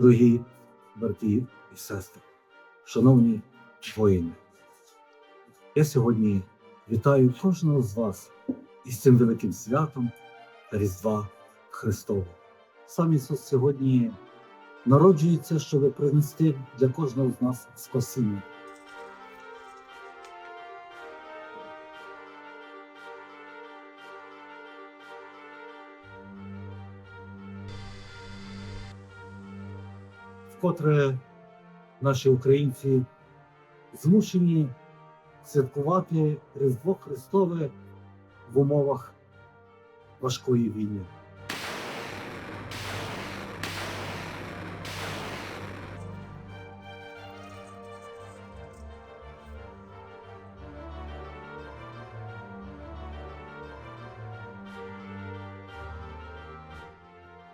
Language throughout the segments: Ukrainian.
Дорогі брати і сестри, шановні воїни, я сьогодні вітаю кожного з вас із цим великим святом Різдва Христового. Сам Ісус сьогодні народжується, щоб принести для кожного з нас спасіння. Вкотре наші українці змушені святкувати Різдво Христове в умовах важкої війни.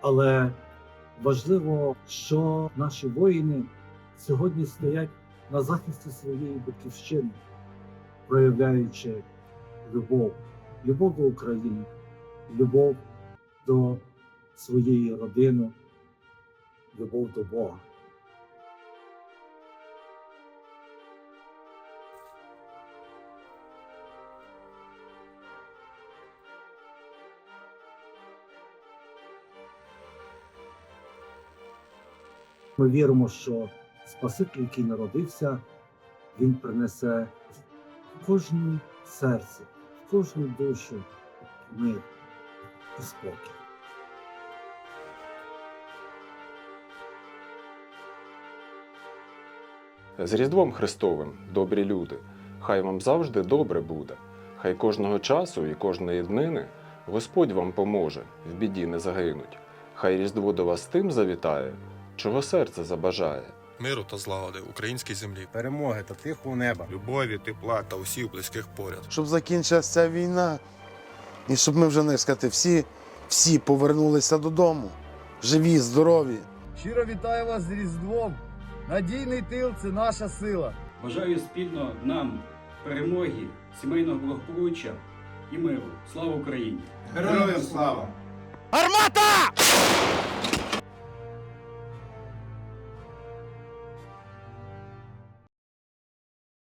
Але важливо, що наші воїни сьогодні стоять на захисті своєї батьківщини, проявляючи любов, любов до України, любов до своєї родини, любов до Бога. Ми віримо, що Спаситель, який народився, він принесе в кожне серце, в кожну душу мир і спокій. З Різдвом Христовим, добрі люди, хай вам завжди добре буде, хай кожного часу і кожної днини Господь вам поможе, в біді не загинуть. Хай Різдво до вас тим завітає, чого серце забажає. миру та злагоди українській землі, перемоги та тихого неба. любові, тепла та усіх близьких поряд. щоб закінчилася ця війна, і щоб ми вже не сказати, всі, всі повернулися додому. Живі, здорові. Щиро вітаю вас з Різдвом. Надійний тил це наша сила. Бажаю спільно нам перемоги, сімейного благополуччя і миру. Слава Україні! Героям слава! Армата!